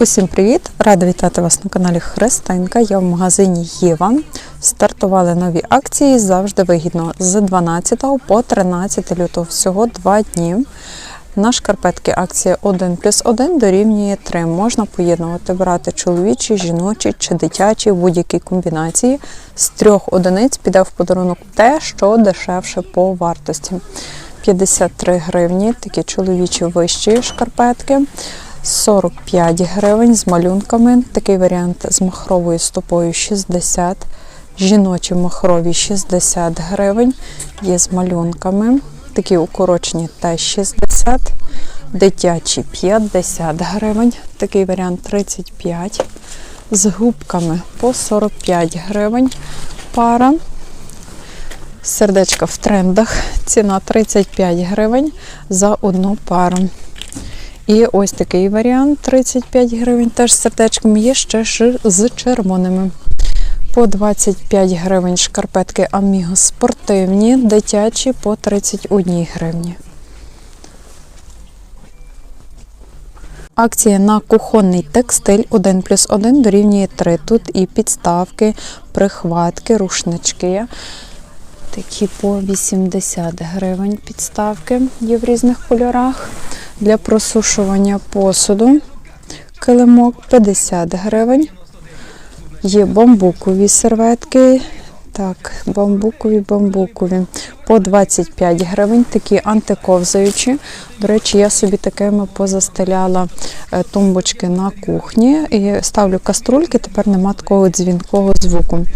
Усім привіт! Рада вітати вас на каналі Христинка. Я в магазині Єва. Стартували нові акції завжди вигідно з 12 по 13 лютого. Всього два дні. На шкарпетки акція 1 плюс 1 дорівнює 3. Можна поєднувати, брати чоловічі, жіночі чи дитячі в будь-якій комбінації. З трьох одиниць піде в подарунок те, що дешевше по вартості. 53 гривні, такі чоловічі вищі шкарпетки. 45 гривень з малюнками. Такий варіант з махровою стопою 60. Жіночі махрові 60 гривень. Є з малюнками. Такі укорочені теж 60. Дитячі 50 гривень. Такий варіант 35. З губками по 45 гривень. Пара. Сердечка в трендах. Ціна 35 гривень за одну пару. І ось такий варіант 35 гривень. Теж з сердечком є ще з червоними. По 25 гривень шкарпетки Аміго спортивні, дитячі по 31 гривні. Акція на кухонний текстиль 1 плюс 1 дорівнює 3. Тут і підставки, прихватки, рушнички. Такі по 80 гривень підставки є в різних кольорах. Для просушування посуду килимок 50 гривень. Є бамбукові серветки. Так, бамбукові, бамбукові по 25 гривень, такі антиковзаючі. До речі, я собі такими позастеляла е, тумбочки на кухні і ставлю каструльки, тепер нема такого дзвінкого звуку.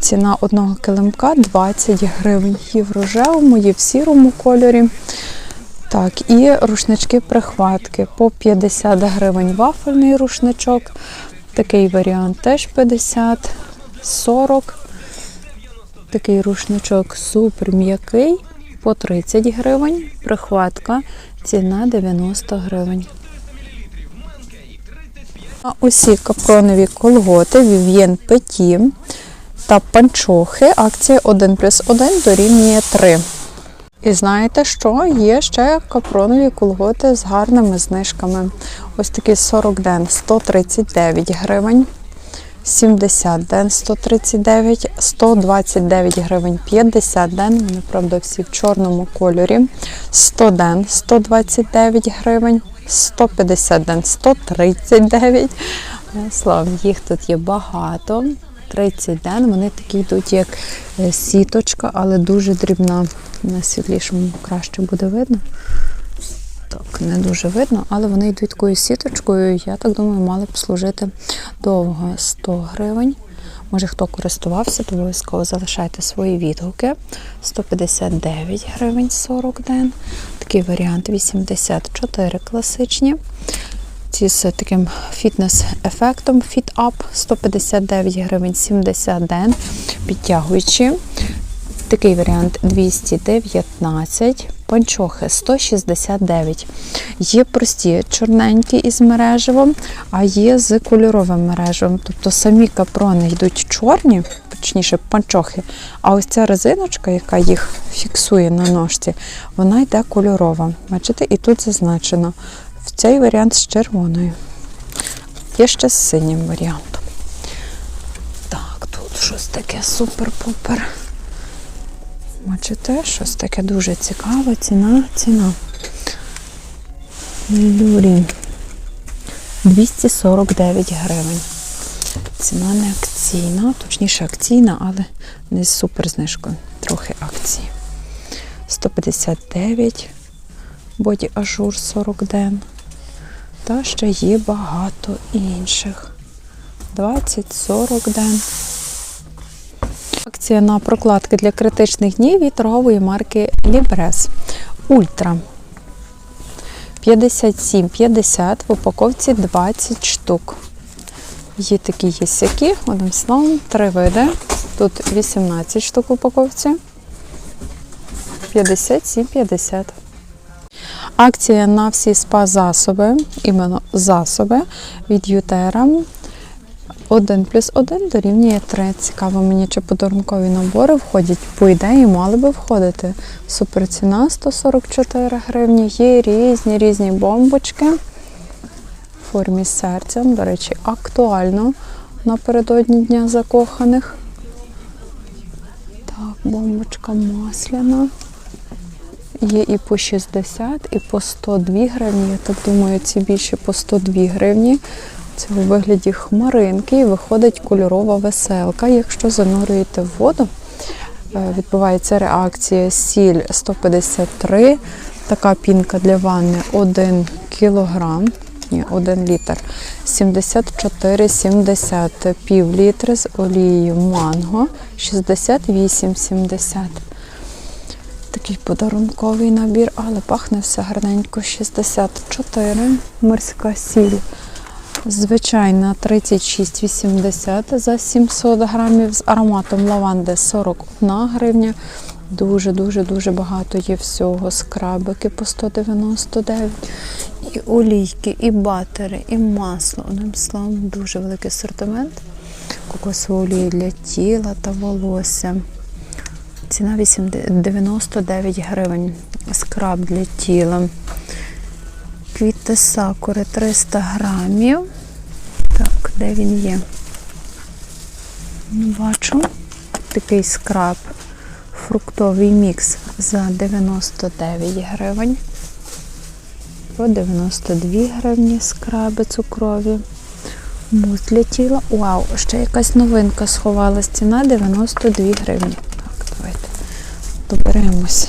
Ціна одного килимка 20 гривень. Є в рожевому, є в сірому кольорі. Так, і рушнички прихватки по 50 гривень вафельний рушничок. Такий варіант теж 50, 40. Такий рушничок супер м'який по 30 гривень. Прихватка, ціна 90 гривень. А усі капронові колготи Vivien Petit та панчохи. Акція 1 плюс 1 дорівнює 3. І знаєте що? Є ще капронові колготи з гарними знижками. Ось такий 40 ден 139 гривень. 70 ден 139, 129 гривень 50 ден. Вони, правда, всі в чорному кольорі. 100 ден 129 гривень, 150 ден 139. Слава, їх тут є багато. 30 ден. Вони такі йдуть, як е, сіточка, але дуже дрібна. На світлішому краще буде видно. Так, не дуже видно, але вони йдуть такою сіточкою. Я так думаю, мали б служити довго 100 гривень. Може, хто користувався, то обов'язково залишайте свої відгуки. 159 гривень 40 ден. Такий варіант 84 класичні. Ці з таким фітнес-ефектом Fit Up 159 гривень 70 ден. Підтягуючи. Такий варіант 219, панчохи 169. Є прості чорненькі із мережевом, а є з кольоровим мережевом. Тобто самі капрони йдуть чорні, точніше панчохи. А ось ця резиночка, яка їх фіксує на ножці, вона йде кольорова. Бачите, і тут зазначено. В цей варіант з червоною. Є ще з синім варіантом. Так, тут щось таке супер-пупер. Бачите, щось таке дуже цікаве. Ціна, ціна. Люрі. 249 гривень. Ціна не акційна, точніше акційна, але не з супер знижкою. Трохи акції. 159 боді ажур 40 ден. Та ще є багато інших. 20-40 ден. Акція на прокладки для критичних днів від торгової марки Libres Ультра. 57,50 в упаковці 20 штук. Є такі є сякі, одним словом, три види. Тут 18 штук в упаковці. 57,50. Акція на всі спа-засоби, іменно засоби від Ютера. 1 плюс 1 дорівнює 3. Цікаво мені, чи подарункові набори входять. По ідеї, мали би входити. Суперціна 144 гривні. Є різні різні бомбочки. В формі серця. До речі, актуально напередодні Дня закоханих. Так, бомбочка масляна. Є і по 60, і по 102 гривні. Я так думаю, ці більше по 102 гривні. Це у вигляді хмаринки і виходить кольорова веселка. Якщо занурюєте в воду, е, відбувається реакція сіль 153, така пінка для ванни 1 кілограм, ні, 1 літр, 74,70, пів літри з олією манго, 68,70. Такий подарунковий набір, але пахне все гарненько. 64, морська сіль. Звичайна 36,80 за 700 грамів з ароматом лаванди 41 гривня. Дуже-дуже дуже багато є всього. Скрабики по 199. І олійки, і батери, і масло. Одним словом, дуже великий асортимент. Кокосової олії для тіла та волосся. Ціна 99 гривень. Скраб для тіла. Квіти сакури 300 грамів. Так, де він є? Не бачу. Такий скраб. Фруктовий мікс за 99 гривень. По 92 гривні скраби цукрові. Мус для тіла. Вау, ще якась новинка сховалась. Ціна 92 гривні. Доберемось.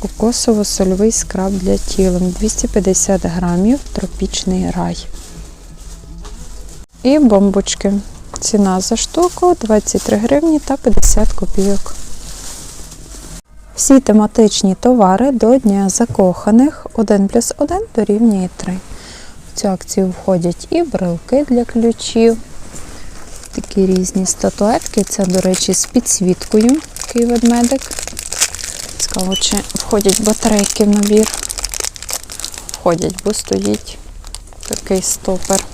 Кокосово-сольовий скраб для тіла 250 грамів, тропічний рай. І бомбочки. Ціна за штуку 23 гривні та 50 копійок. Всі тематичні товари до Дня закоханих 1 плюс 1 дорівнює 3. В цю акцію входять і брелки для ключів, такі різні статуетки. Це, до речі, з підсвіткою, такий ведмедик. Цікаво, чи входять батарейки в набір. Входять, бо стоїть такий стопер.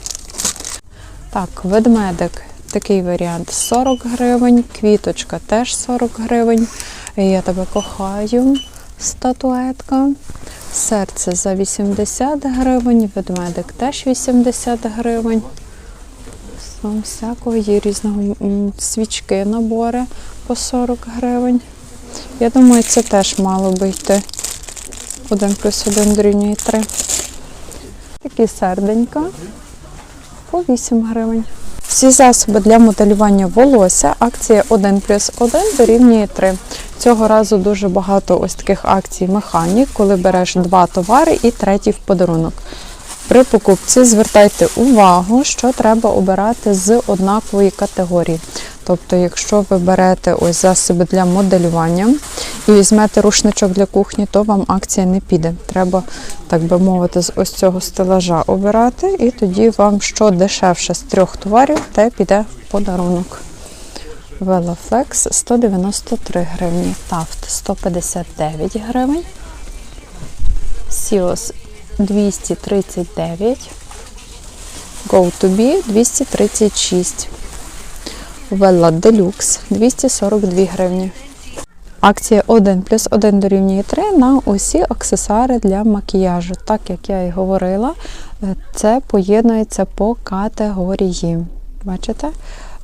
Так, ведмедик, такий варіант 40 гривень, квіточка теж 40 гривень. Я тебе кохаю, статуетка. Серце за 80 гривень, ведмедик теж 80 гривень. Там всякого є різного свічки, набори по 40 гривень. Я думаю, це теж мало би йти. 1 плюс 1 дорівнює 3. Такі серденька по 8 гривень. Всі засоби для моделювання волосся. Акція 1 плюс 1 дорівнює 3. Цього разу дуже багато ось таких акцій механік, коли береш два товари і третій в подарунок. При покупці звертайте увагу, що треба обирати з однакової категорії. Тобто, якщо ви берете ось засоби для моделювання і візьмете рушничок для кухні, то вам акція не піде. Треба, так би мовити, з ось цього стелажа обирати, і тоді вам що дешевше з трьох товарів, те піде в подарунок. Велофлекс 193 гривні, Тафт 159 гривень, Сіос 239, GoToBe 236, Vella Deluxe 242 гривні. Акція 1 плюс 1 дорівнює 3 на усі аксесуари для макіяжу. Так як я і говорила, е, це поєднується по категорії. Бачите?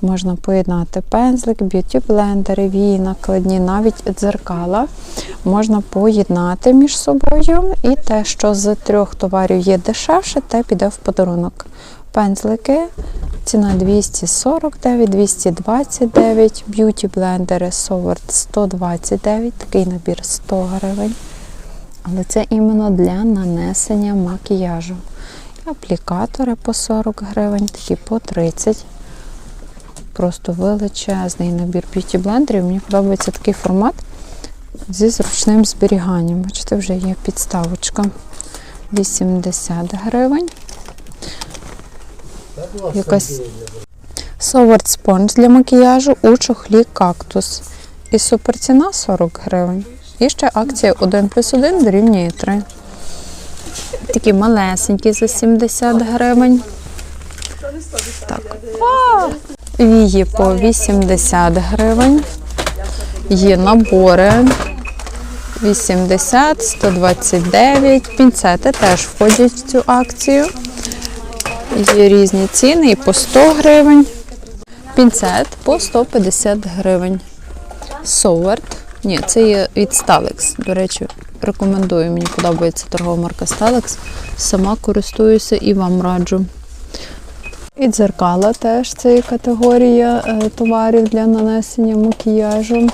Можна поєднати пензлик, б'юті-блендери, вії, накладні, навіть дзеркала. Можна поєднати між собою. І те, що з трьох товарів є дешевше, те піде в подарунок. Пензлики, ціна 249, 229, б'юті-блендери Совард 129, такий набір 100 гривень. Але це іменно для нанесення макіяжу. Аплікатори по 40 гривень, такі по 30 Просто величезний набір б'юті-блендерів. Мені подобається такий формат зі зручним зберіганням. Бачите, вже є підставочка 80 гривень. Якась Совард спонж для макіяжу у чохлі кактус. І суперціна 40 гривень. І ще акція 1 плюс 1 дорівнює 3. Такі малесенькі за 70 гривень. Так. Вії по 80 гривень. Є набори 80, 129. Пінцети теж входять в цю акцію. Є різні ціни і по 100 гривень. Пінцет по 150 гривень. Соверт. Ні, це є від Stalex. До речі, рекомендую. Мені подобається торгова марка Stalex. Сама користуюся і вам раджу. І дзеркала теж це категорія е, товарів для нанесення макіяжу.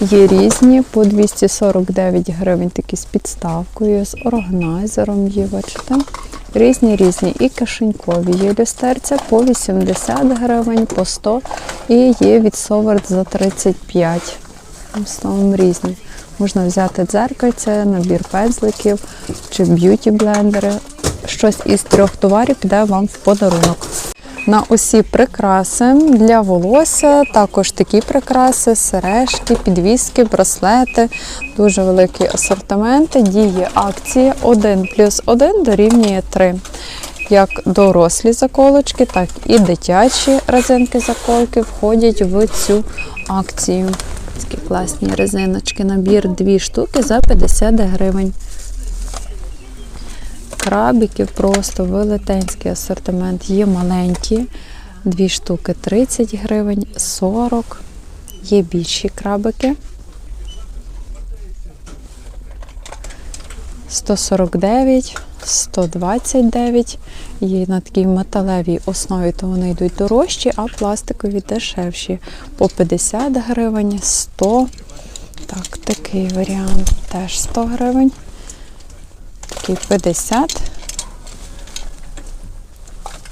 Є різні по 249 гривень, такі з підставкою, з органайзером є, бачите. Різні різні. І кишенькові є люстерця по 80 гривень, по 100 і є від Соверт за 35. В основному різні. Можна взяти дзеркальце, набір пензликів чи б'юті блендери. Щось із трьох товарів піде вам в подарунок. На усі прикраси для волосся, також такі прикраси, сережки, підвіски, браслети, дуже великий асортимент. Діє акція 1 плюс 1 дорівнює 3. Як дорослі заколочки, так і дитячі резинки заколки входять в цю акцію. Такі класні резиночки. Набір 2 штуки за 50 гривень. Крабиків просто велетенський асортимент. Є маленькі, дві штуки 30 гривень, 40. Є більші крабики. 149, 129. Є на такій металевій основі, то вони йдуть дорожчі, а пластикові дешевші. По 50 гривень, 100. Так, такий варіант теж 100 гривень. Такий 50.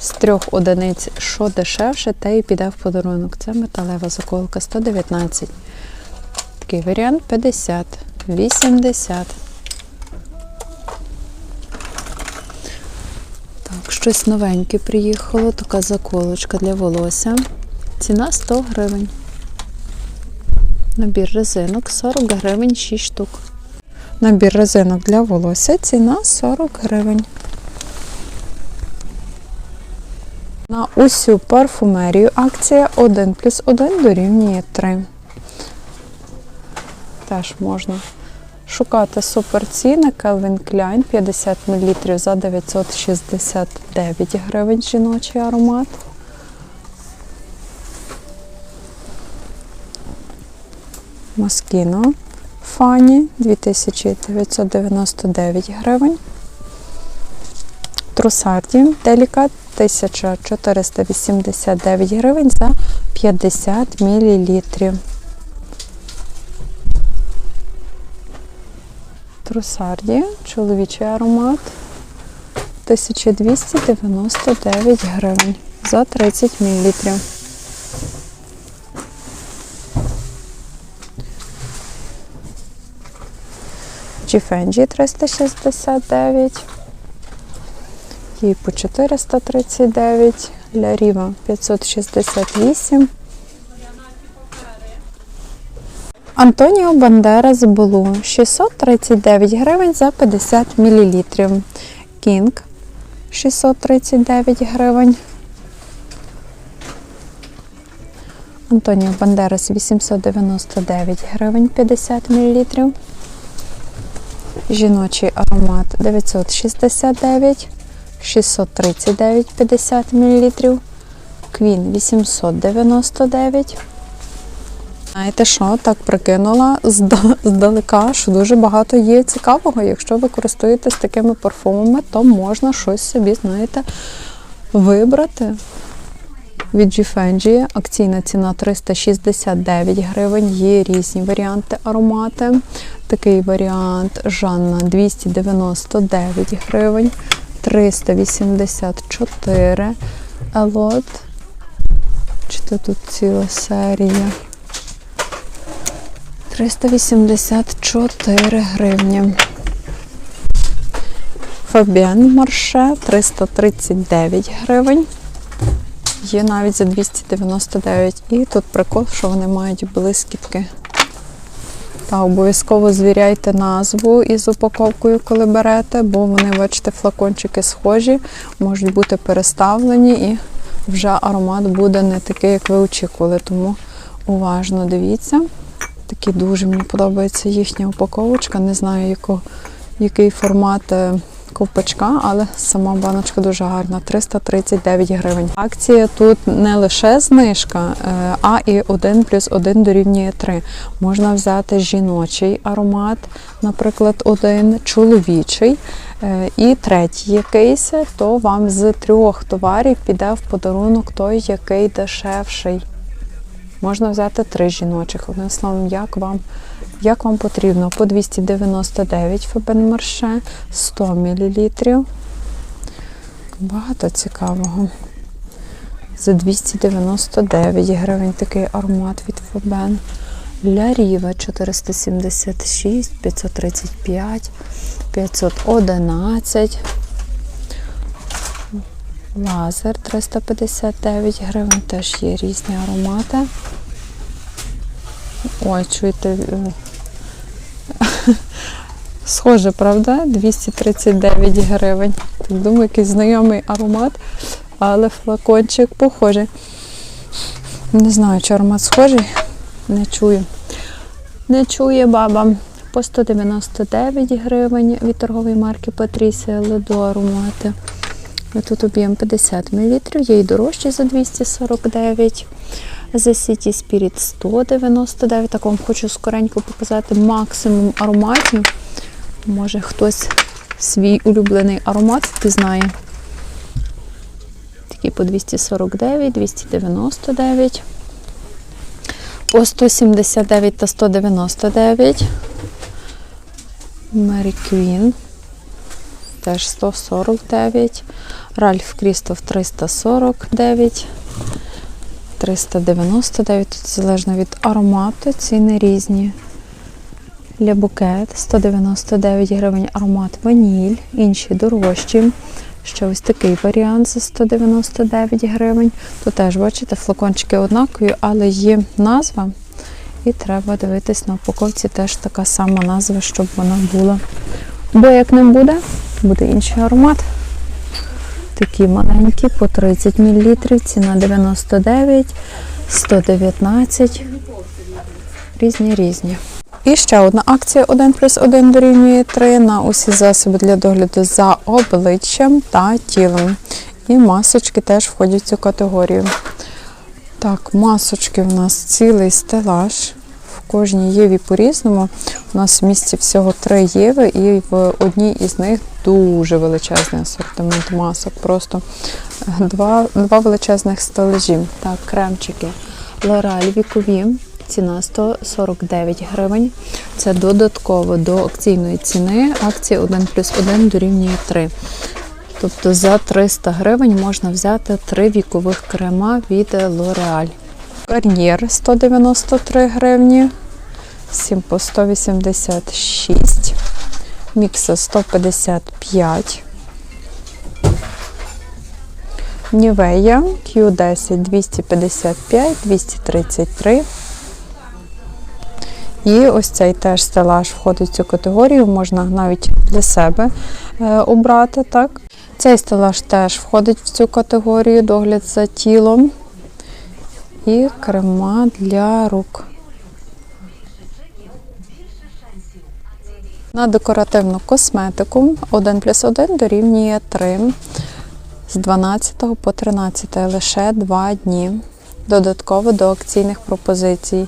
З трьох одиниць, що дешевше, те і піде в подарунок. Це металева заколка 119. Такий варіант 50, 80. Так, щось новеньке приїхало, така заколочка для волосся. Ціна 100 гривень. Набір резинок 40 гривень 6 штук. Набір резинок для волосся, ціна 40 гривень. На усю парфумерію акція 1 плюс 1 дорівнює 3. Теж можна шукати суперціни Calvin Klein 50 мл за 969 гривень жіночий аромат. Москіно Фані 2999 гривень. Трусарді Делікат 1489 гривень за 50 мл. Трусарді, чоловічий аромат 1299 гривень за 30 мл. Givenchy 369, їй по 439, Ля Ріва 568. Антоніо Бандерас Блу 639 гривень за 50 мл. Кінг 639 гривень. Антоніо Бандерас 899 гривень 50 мл. Жіночий аромат 969, 639 50 мл. Квін 899. Знаєте що, так прикинула здалека, що дуже багато є цікавого. Якщо ви користуєтесь такими парфумами, то можна щось собі, знаєте, вибрати. Від Givenchy акційна ціна 369 гривень. Є різні варіанти аромати. Такий варіант Жанна 299 гривень, 384 Елот. Чи то тут ціла серія? 384 гривні. Фабіан Марше 339 гривень. Є навіть за 299. І тут прикол, що вони мають блискітки. Та обов'язково звіряйте назву із упаковкою, коли берете, бо вони, бачите, флакончики схожі, можуть бути переставлені і вже аромат буде не такий, як ви очікували. Тому уважно дивіться. Такі дуже мені подобається їхня упаковочка. Не знаю, яко, який формат е, ковпачка, але сама баночка дуже гарна 339 гривень. Акція тут не лише знижка, е, а і 1 плюс 1 дорівнює 3. Можна взяти жіночий аромат, наприклад, один, чоловічий. е, І третій якийсь, то вам з трьох товарів піде в подарунок той, який дешевший. Можна взяти три жіночих. Одним словом, як вам, як вам потрібно. По 299 Фабен-Марше, 100 мл. Багато цікавого. За 299 гривень такий аромат від Фабен. Ля Ріве 476, 535, 511. Лазер 359 гривень, теж є різні аромати. Ой, чуєте, е, схоже, правда? 239 гривень. Так думаю, якийсь знайомий аромат, але флакончик похожий. Не знаю, чи аромат схожий, не чую. Не чує баба. По 199 гривень від торгової марки Патрісія Ледо аромати. Тут об'єм 50 мл, є і дорожчі за 249. The City Spirit 199. Так вам хочу скоренько показати максимум ароматів. Може хтось свій улюблений аромат впізнає. Такі по 249, 299. По 179 та 199. Mary Queen теж 149. Ральф Крістоф 349. 399. Тут залежно від аромату, ціни різні. Для букет 199 гривень аромат ваніль, інші дорожчі. Ще ось такий варіант за 199 гривень. Тут теж, бачите, флакончики однакові, але є назва. І треба дивитись на упаковці теж така сама назва, щоб вона була. Бо як не буде, буде інший аромат. Такі маленькі по 30 мл, ціна 99, 119. Різні різні. І ще одна акція 1 плюс 1 дорівнює 3 на усі засоби для догляду за обличчям та тілом. І масочки теж входять в цю категорію. Так, масочки в нас цілий стелаж. В кожній єві по-різному. У нас в місті всього три єви, і в одній із них дуже величезний асортимент масок. Просто два, два величезних стелажі. Так, кремчики. Лораль вікові. Ціна 149 гривень. Це додатково до акційної ціни. Акція 1 плюс 1 дорівнює 3. Тобто за 300 гривень можна взяти три вікових крема від L'Oreal. Гарнір 193 гривні, 7 по 186, мікса 155, Нівея Q10 255, 233. І ось цей теж стелаж входить в цю категорію, можна навіть для себе е, обрати. так. Цей стелаж теж входить в цю категорію догляд за тілом і крема для рук. На декоративну косметику 1 плюс 1 дорівнює 3 з 12 по 13 лише 2 дні. Додатково до акційних пропозицій.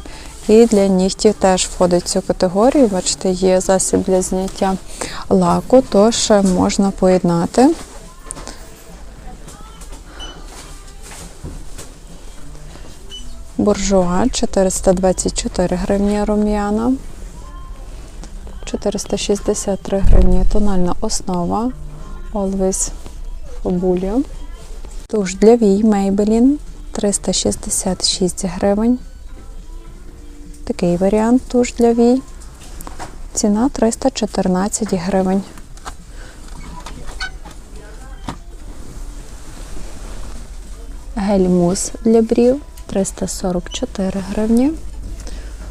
І для нігтів теж входить в цю категорію. Бачите, є засіб для зняття лаку, тож можна поєднати. Буржуа 424 гривні рум'яна, 463 гривні тональна основа Always Obulio. Туш для вій Maybelline 366 гривень. Такий варіант туш для вій. Ціна 314 гривень. Гель-мус для брів 344 гривні.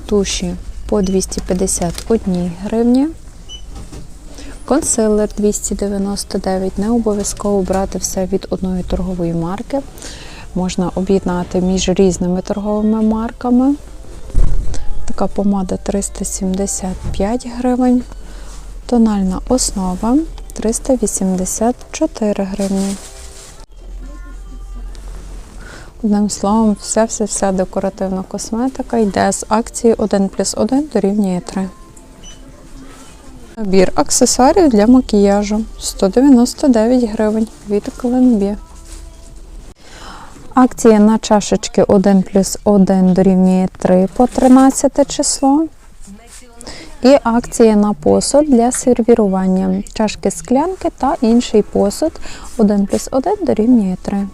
Туші по 251 гривні. Консилер 299. Не обов'язково брати все від одної торгової марки. Можна об'єднати між різними торговими марками. Така помада 375 гривень. Тональна основа 384 гривні. Одним словом, вся вся вся декоративна косметика йде з акції 1 плюс 1 дорівнює 3. Набір аксесуарів для макіяжу 199 гривень від Кленбі. Акція на чашечки 1 плюс 1 дорівнює 3 по 13 число. І акція на посуд для сервірування. Чашки склянки та інший посуд 1 плюс 1 дорівнює 3.